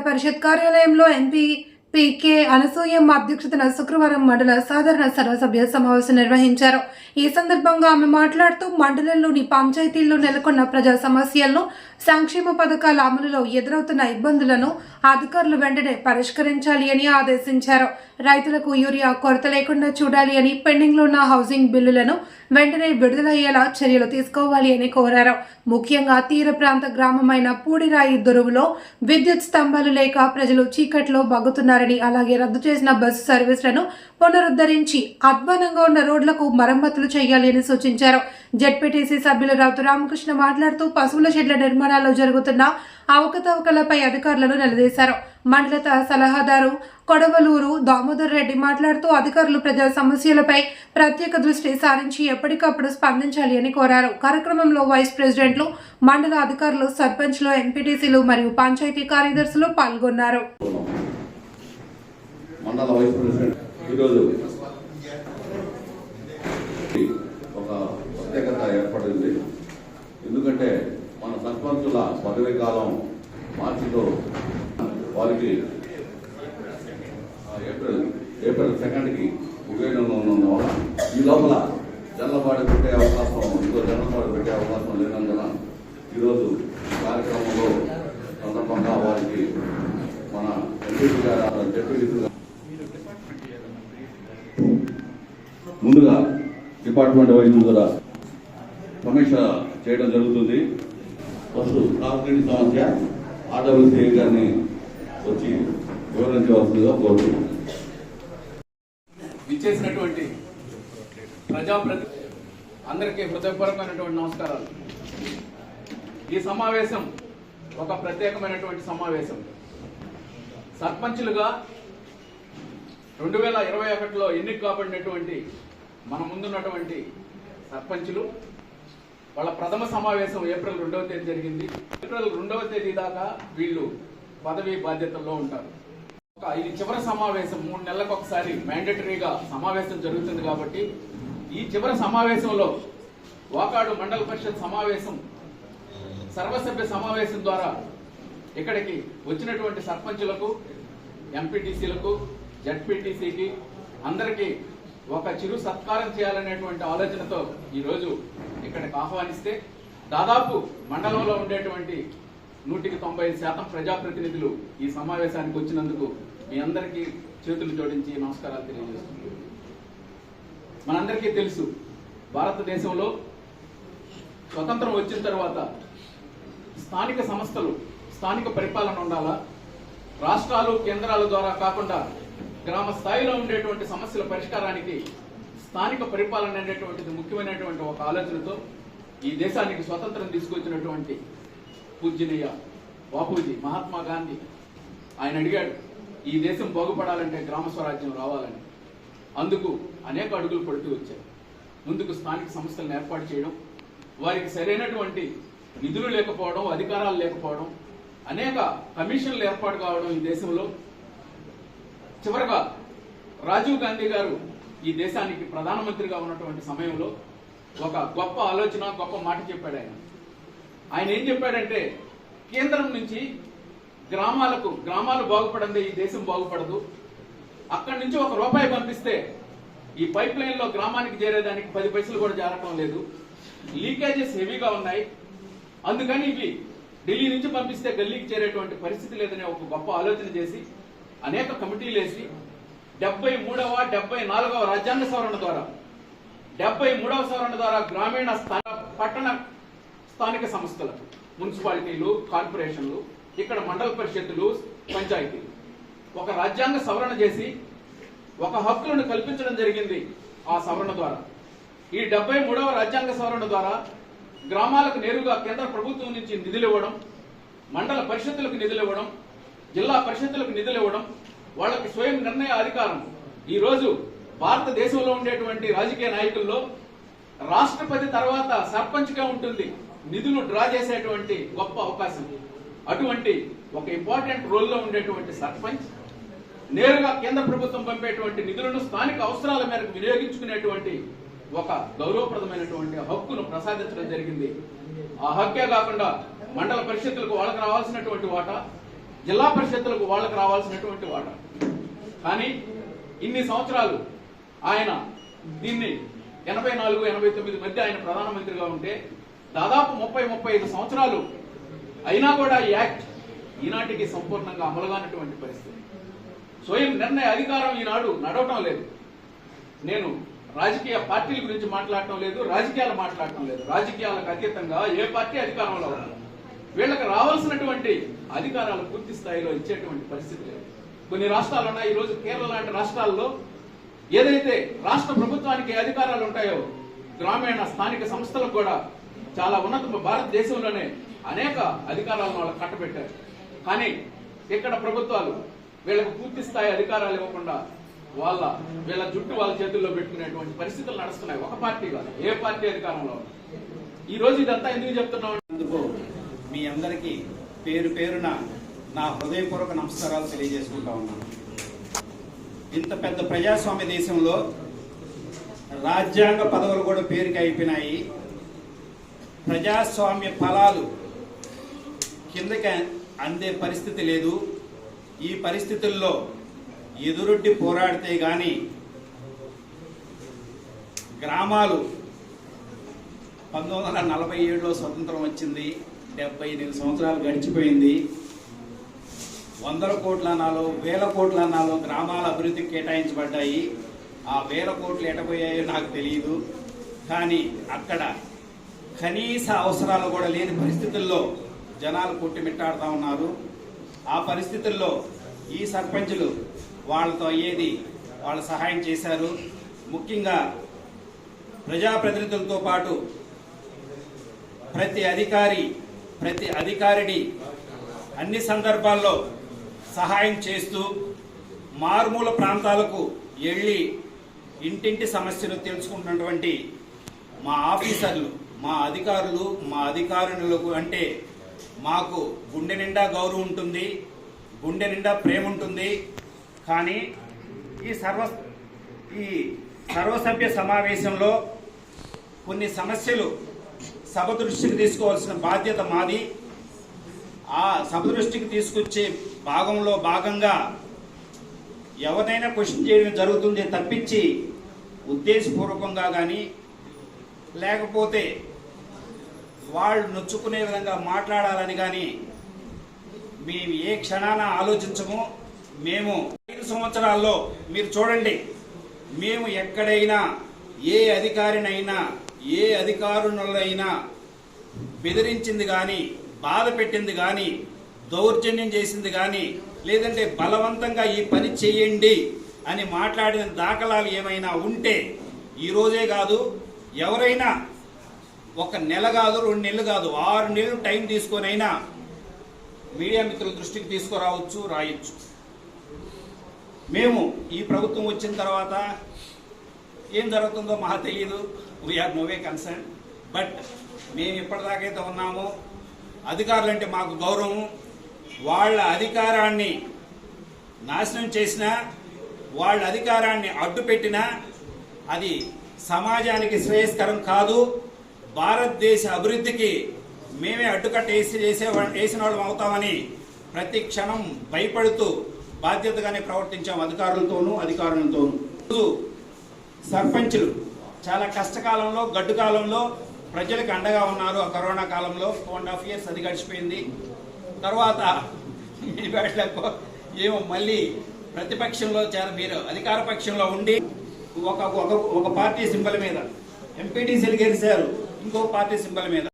పరిషత్ కార్యాలయంలో ఎంపీ పీకే అనసూయమ్మ అధ్యక్షతన శుక్రవారం మండల సాధారణ సర్వసభ్య సమావేశం నిర్వహించారు. ఈ సందర్భంగా ఆమె మాట్లాడుతూ మండలంలోని పంచాయతీల్లో నెలకొన్న ప్రజా సమస్యలను సంక్షేమ పథకాల అమలులో ఎదురవుతున్న ఇబ్బందులను అధికారులు వెంటనే పరిష్కరించాలి అని ఆదేశించారు. రైతులకు యూరియా కొరత లేకుండా చూడాలి అని పెండింగ్లో ఉన్న హౌసింగ్ బిల్లులను వెంటనే విడుదలయ్యేలా చర్యలు తీసుకోవాలి అని కోరారు. ముఖ్యంగా తీర ప్రాంత గ్రామమైన పూడిరాయి దొరువులో విద్యుత్ స్తంభాలు లేక ప్రజలు చీకట్లో బగ్గుతున్నారని అలాగే రద్దు చేసిన బస్సు సర్వీసులను పునరుద్ధరించి అధ్వానంగా ఉన్న రోడ్లకు మరమ్మతులు చేయాలి అని సూచించారు. జడ్పీటీసీ సభ్యులు రౌతు రామకృష్ణ మాట్లాడుతూ పశువుల షెడ్ల నిర్మాణాల్లో జరుగుతున్న అవకతవకలపై అధికారులను నిలదీశారు. మండల సలహాదారు కొడవలూరు దామోదర్ రెడ్డి మాట్లాడుతూ అధికారులు ప్రజా సమస్యలపై ప్రత్యేక దృష్టి సారించి ఎప్పటికప్పుడు స్పందించాలి అని కోరారు. కార్యక్రమంలో వైస్ ప్రెసిడెంట్లు మండల అధికారులు సర్పంచ్లు ఎంపీటీసీలు మరియు పంచాయతీ కార్యదర్శులు పాల్గొన్నారు. మండల వైస్ ప్రెసిడెంట్ ఈరోజు ఒక ప్రత్యేకత ఏర్పడింది. ఎందుకంటే మన సర్పంచుల పదవీ కాలం మార్చిలో వారికి ఏప్రిల్ ఏప్రిల్ సెకండ్కి ఉపయోగంలో ఉన్న వల్ల ఈ లోపల జల్లపాడు పెట్టే అవకాశం ఇంకో జల్లపాడు పెట్టే అవకాశం లేనందున ఈరోజు కార్యక్రమంలో సందర్భంగా వారికి మన ఎంపీ గారు డిప్యూటీ గారు ముందుగా డిపార్ట్మెంట్ వైపు కూడా సమీక్ష చేయడం జరుగుతుంది. ఫస్ట్ తాగునీటి సమస్య ఆర్డబ్ల్యూసీ గారిని వచ్చి వివరించవలసిందిగా కోరుతున్నాను ఇచ్చేసినటువంటి ప్రజాప్రతి అందరికీ హృదయపూర్వకమైనటువంటి నమస్కారాలు. ఈ సమావేశం ఒక ప్రత్యేకమైనటువంటి సమావేశం. సర్పంచులుగా రెండు వేల ఇరవై ఒకటిలో ఎన్నిక కాబడినటువంటి మన ముందున్నటువంటి సర్పంచులు వాళ్ళ ప్రథమ సమావేశం ఏప్రిల్ రెండవ తేదీ జరిగింది. ఏప్రిల్ రెండవ తేదీ దాకా వీళ్ళు పదవి బాధ్యతల్లో ఉంటారు. ఒక ఇది చివరి సమావేశం మూడు నెలలకు ఒకసారి మ్యాండేటరీగా సమావేశం జరుగుతుంది కాబట్టి ఈ చివరి సమావేశంలో వాకాడు మండల పరిషత్ సమావేశం సర్వసభ్య సమావేశం ద్వారా ఇక్కడికి వచ్చినటువంటి సర్పంచులకు ఎంపీటీసీలకు జడ్పీటీసీకి అందరికీ ఒక చిరు సత్కారం చేయాలనేటువంటి ఆలోచనతో ఈరోజు ఇక్కడికి ఆహ్వానిస్తే దాదాపు మండలంలో ఉండేటువంటి నూటికి తొంభై ఐదు శాతం ప్రజాప్రతినిధులు ఈ సమావేశానికి వచ్చినందుకు మీ అందరికీ చేతులు జోడించి నమస్కారాలు తెలియజేస్తున్నాను. మనందరికీ తెలుసు భారతదేశంలో స్వతంత్రం వచ్చిన తర్వాత స్థానిక సంస్థలు స్థానిక పరిపాలన ఉండాలా? రాష్ట్రాలు కేంద్రాల ద్వారా కాకుండా గ్రామ స్థాయిలో ఉండేటువంటి సమస్యల పరిష్కారానికి స్థానిక పరిపాలన అనేటువంటిది ముఖ్యమైనటువంటి ఒక ఆలోచనతో ఈ దేశానికి స్వతంత్రం తీసుకొచ్చినటువంటి పూజ్యనీయ బాపూజీ మహాత్మా గాంధీ. ఆయన అడిగాడు ఈ దేశం బాగుపడాలంటే గ్రామ స్వరాజ్యం రావాలని. అందుకు అనేక అడుగులు పడుతూ వచ్చాయి ముందుకు స్థానిక సంస్థలను ఏర్పాటు చేయడం వారికి సరైనటువంటి నిధులు లేకపోవడం అధికారాలు లేకపోవడం అనేక కమిషన్లు ఏర్పాటు కావడం ఈ దేశంలో చివరిగా రాజీవ్ గాంధీ గారు ఈ దేశానికి ప్రధానమంత్రిగా ఉన్నటువంటి సమయంలో ఒక గొప్ప ఆలోచన గొప్ప మాట చెప్పాడు ఆయన. ఆయన ఏం చెప్పాడంటే కేంద్రం నుంచి గ్రామాలకు గ్రామాలు బాగుపడందే ఈ దేశం బాగుపడదు. అక్కడి నుంచి ఒక రూపాయి పంపిస్తే ఈ పైప్ లైన్లో గ్రామానికి చేరేదానికి పది పైసలు కూడా జారటం లేదు. లీకేజెస్ హెవీగా ఉన్నాయి. అందుకని ఇవి ఢిల్లీ నుంచి పంపిస్తే గల్లీకి చేరేటువంటి పరిస్థితి లేదనే ఒక గొప్ప ఆలోచన చేసి అనేక కమిటీలు వేసి డెబ్బై మూడవ డెబ్బై నాలుగవ రాజ్యాంగ సవరణ ద్వారా డెబ్బై మూడవ సవరణ ద్వారా గ్రామీణ స్థాన పట్టణ స్థానిక సంస్థలకు మున్సిపాలిటీలు కార్పొరేషన్లు ఇక్కడ మండల పరిషత్తులు పంచాయతీలు ఒక రాజ్యాంగ సవరణ చేసి ఒక హక్కులను కల్పించడం జరిగింది ఆ సవరణ ద్వారా. ఈ డెబ్బై మూడవ రాజ్యాంగ సవరణ ద్వారా గ్రామాలకు నేరుగా కేంద్ర ప్రభుత్వం నుంచి నిధులు ఇవ్వడం మండల పరిషత్తులకు నిధులు ఇవ్వడం జిల్లా పరిషత్తులకు నిధులు ఇవ్వడం వాళ్ళకి స్వయం నిర్ణయ అధికారం. ఈ రోజు భారతదేశంలో ఉండేటువంటి రాజకీయ నాయకుల్లో రాష్ట్రపతి తర్వాత సర్పంచ్గా ఉంటుంది. నిధులు డ్రా చేసేటువంటి గొప్ప అవకాశం. అటువంటి ఒక ఇంపార్టెంట్ రోల్లో ఉండేటువంటి సర్పంచ్ నేరుగా కేంద్ర ప్రభుత్వం పంపేటువంటి నిధులను స్థానిక అవసరాల మేరకు వినియోగించుకునేటువంటి ఒక గౌరవప్రదమైనటువంటి హక్కును ప్రసాదించడం జరిగింది. ఆ హక్కే కాకుండా మండల పరిషత్తులకు వాళ్ళకి రావాల్సినటువంటి వాటా జిల్లా పరిషత్తులకు వాళ్ళకు రావాల్సినటువంటి వాటా కానీ ఇన్ని సంవత్సరాలు ఆయన దీన్ని ఎనభై నాలుగు ఎనభై తొమ్మిది మధ్య ఆయన ప్రధానమంత్రిగా ఉంటే దాదాపు ముప్పై ముప్పై ఐదు సంవత్సరాలు అయినా కూడా ఈ యాక్ట్ ఈనాటికి సంపూర్ణంగా అమలుగానటువంటి పరిస్థితి. స్వయం నిర్ణయ అధికారం ఈనాడు నడవటం లేదు. నేను రాజకీయ పార్టీల గురించి మాట్లాడటం లేదు రాజకీయాలు మాట్లాడటం లేదు. రాజకీయాలకు అతీతంగా ఏ పార్టీ అధికారంలో ఉండాలి వీళ్ళకి రావాల్సినటువంటి అధికారాలు పూర్తి స్థాయిలో ఇచ్చేటువంటి పరిస్థితి లేదు. కొన్ని రాష్ట్రాలు ఉన్నాయి ఈ రోజు కేరళ లాంటి రాష్ట్రాల్లో ఏదైతే రాష్ట్ర ప్రభుత్వానికి అధికారాలు ఉంటాయో గ్రామీణ స్థానిక సంస్థలకు కూడా చాలా ఉన్నత భారతదేశంలోనే అనేక అధికారాలను వాళ్ళకి కట్టబెట్టారు. కానీ ఇక్కడ ప్రభుత్వాలు వీళ్ళకి పూర్తి స్థాయి అధికారాలు ఇవ్వకుండా వాళ్ళ వీళ్ళ జుట్టు వాళ్ళ చేతుల్లో పెట్టుకునేటువంటి పరిస్థితులు నడుస్తున్నాయి. ఒక పార్టీ కాదు ఏ పార్టీ అధికారంలో ఈ రోజు ఇదంతా ఎందుకు చెప్తున్నాం అందుకు మీ అందరికీ పేరు పేరున నా హృదయపూర్వక నమస్కారాలు తెలియజేసుకుంటా ఉన్నాను. ఇంత పెద్ద ప్రజాస్వామ్య దేశంలో రాజ్యాంగ పదవులు కూడా పేరుకి అయిపోయినాయి. ప్రజాస్వామ్య ఫలాలు కిందకి అందే పరిస్థితి లేదు. ఈ పరిస్థితుల్లో ఎదురొడ్డి పోరాడితే గాని గ్రామాలు పంతొమ్మిది వందల నలభై ఏడులో స్వతంత్రం వచ్చింది. డెబ్బై ఎనిమిది సంవత్సరాలు గడిచిపోయింది. వందల కోట్ల అన్నాలో వేల కోట్ల అన్నాలో గ్రామాల అభివృద్ధికి కేటాయించబడ్డాయి. ఆ వేల కోట్లు ఎటపోయాయో నాకు తెలియదు కానీ అక్కడ కనీస అవసరాలు కూడా లేని పరిస్థితుల్లో జనాలు కొట్టిమిట్టాడుతూ ఉన్నారు. ఆ పరిస్థితుల్లో ఈ సర్పంచులు వాళ్ళతో అయ్యేది వాళ్ళు సహాయం చేశారు. ముఖ్యంగా ప్రజాప్రతినిధులతో పాటు ప్రతి అధికారి ప్రతి అధికారిని అన్ని సందర్భాల్లో సహాయం చేస్తూ మారుమూల ప్రాంతాలకు వెళ్ళి ఇంటింటి సమస్యలు తెలుసుకుంటున్నటువంటి మా ఆఫీసర్లు మా అధికారులు మా అధికారులకు అంటే మాకు గుండె నిండా గౌరవం ఉంటుంది గుండె నిండా ప్రేమ ఉంటుంది. కానీ ఈ సర్వ ఈ సర్వసభ్య సమావేశంలో కొన్ని సమస్యలు సభ దృష్టికి తీసుకోవాల్సిన బాధ్యత మాది. ఆ సభ దృష్టికి తీసుకొచ్చే భాగంలో భాగంగా ఎవరినైనా క్వశ్చన్ చేయడం జరుగుతుంది తప్పించి ఉద్దేశపూర్వకంగా కానీ లేకపోతే వాళ్ళు నొచ్చుకునే విధంగా మాట్లాడాలని కానీ మేము ఏ క్షణాన ఆలోచించము. మేము ఐదు సంవత్సరాల్లో మీరు చూడండి మేము ఎక్కడైనా ఏ అధికారినైనా ఏ అధికారులైనా బెదిరించింది కానీ బాధ పెట్టింది కానీ దౌర్జన్యం చేసింది కానీ లేదంటే బలవంతంగా ఈ పని చేయండి అని మాట్లాడిన దాఖలాలు ఏమైనా ఉంటే ఈరోజే కాదు ఎవరైనా ఒక నెల కాదు రెండు నెలలు కాదు ఆరు నెలలు టైం తీసుకొనైనా మీడియా మిత్రుల దృష్టికి తీసుకురావచ్చు రాయొచ్చు. మేము ఈ ప్రభుత్వం వచ్చిన తర్వాత ఏం జరుగుతుందో మాకు తెలియదు వీఆర్ నోవే కన్సర్న్ బట్ మేము ఇప్పటిదాకైతే ఉన్నామో. అధికారులంటే మాకు గౌరవం. వాళ్ళ అధికారాన్ని నాశనం చేసినా వాళ్ళ అధికారాన్ని అడ్డుపెట్టినా అది సమాజానికి శ్రేయస్కరం కాదు. భారతదేశ అభివృద్ధికి మేమే అడ్డుకట్ట వేసి చేసే వేసిన వాళ్ళం అవుతామని ప్రతి క్షణం భయపడుతూ బాధ్యతగానే ప్రవర్తించాం అధికారులతోనూ అధికారులతోనూ. సర్పంచులు. చాలా కష్టకాలంలో గడ్డు కాలంలో ప్రజలకు అండగా ఉన్నారు ఆ కరోనా కాలంలో. టూ అండ్ హాఫ్ ఇయర్స్ అది గడిచిపోయింది. తర్వాత మీ ఏమో మళ్ళీ ప్రతిపక్షంలో చాలా మీరు అధికార పక్షంలో ఉండి ఒక ఒక ఒక పార్టీ సింబల్ మీద ఎంపీటీసీలు గెలిచారు. ఇంకో పార్టీ సింబల్ మీద.